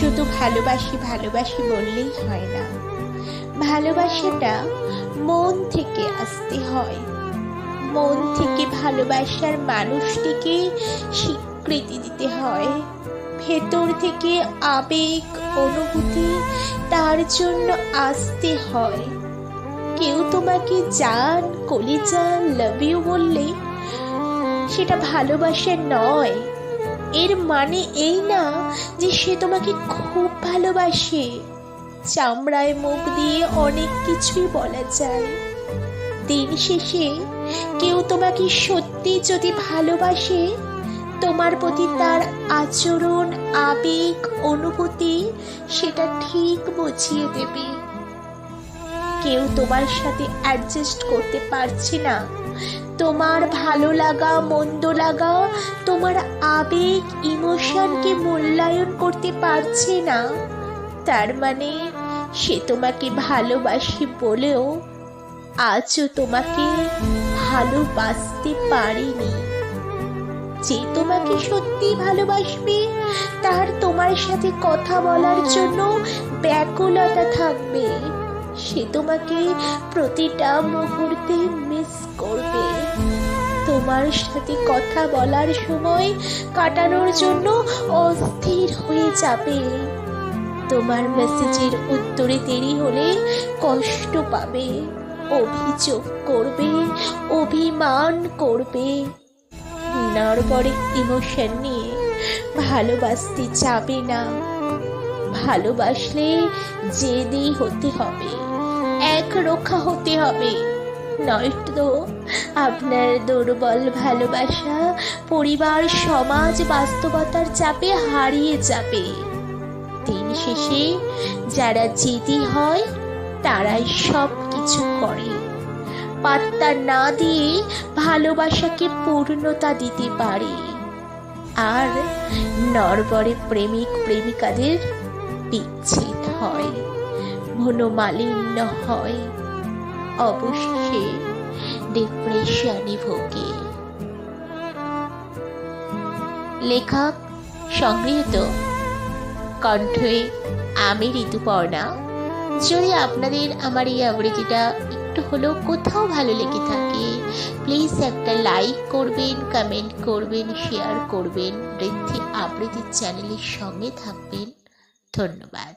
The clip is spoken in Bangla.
শুধু ভালোবাসি ভালোবাসি বললেই হয় না। ভালোবাসাটা মন থেকে আসতে হয়। মন থেকে ভালোবাসার মানুষটিকে স্বীকৃতি দিতে হয়। ভেতর থেকে আবেগ, অনুভূতি তার জন্য আসতে হয়। কেউ তোমাকে জান কলিজা লাভ ইউ বললে সেটা ভালোবাসা নয়। এর মানে এই না যে সে তোমাকে খুব ভালোবাসে। চামড়ায় মুখ দিয়ে অনেক কিছুই বলা যায়। দিন শেষে কেউ তোমাকে সত্যি যদি ভালোবাসে, তোমার প্রতি তার আচরণ, আবেগ, অনুভূতি সেটা ঠিক বুঝিয়ে দেবে। কেউ তোমার সাথে অ্যাডজাস্ট করতে পারছে না। তোমার ভালো লাগা, মন্দ লাগা, তোমার আবেগ, ইমোশনকে মূল্যায়ন করতে পারছে না। তার মানে সে তোমাকে ভালোবাসি বলেও আজও তোমাকে ভালোবাসতে পারেনি। যে তোমাকে সত্যি ভালোবাসবে, তার তোমার সাথে কথা বলার জন্য ব্যাকুলতা থাকবে। সে তোমাকে প্রতিটা মুহূর্তে মিস করবে। তোমার সাথে কথা বলার সময় কাটানোর জন্য অস্থির হয়ে যাবে। তোমার মেসেজের উত্তরে দেরি হলে কষ্ট পাবে, অভিযোগ করবে, অভিমান করবে। নড়বড়ে ইমোশন নিয়ে ভালোবাসতে যাবে না। ভালোবাসলে জেদি হতে হবে। এক রক্ষা হতে হবে। নয়তো আপনার দুর্বল ভালোবাসা পরিবার, সমাজ বাস্তবতার চাপে হারিয়ে যাবে। দিন শেষে যারা জেদি হয়, তারাই সব কিছু করে। পাত্তা না দিয়ে ভালোবাসাকে পূর্ণতা দিতে পারে। আর নরবরে প্রেমিক প্রেমিকাদের বিচ্ছেদ হয়। মনোমালিন্য হয়। অবশেষে ডিপ্রেশনে ভোগে। লেখক সংগৃহীত কণ্ঠে আমি ঋতুপর্ণা। যদি আপনাদের আমার এই আবৃত্তিটা একটু হলেও কোথাও ভালো লেগে থাকে প্লিজ একটা লাইক করবেন কমেন্ট করবেন শেয়ার করবেন বৃদ্ধি আবৃত্তির চ্যানেলের সঙ্গে থাকবেন। ধন্যবাদ।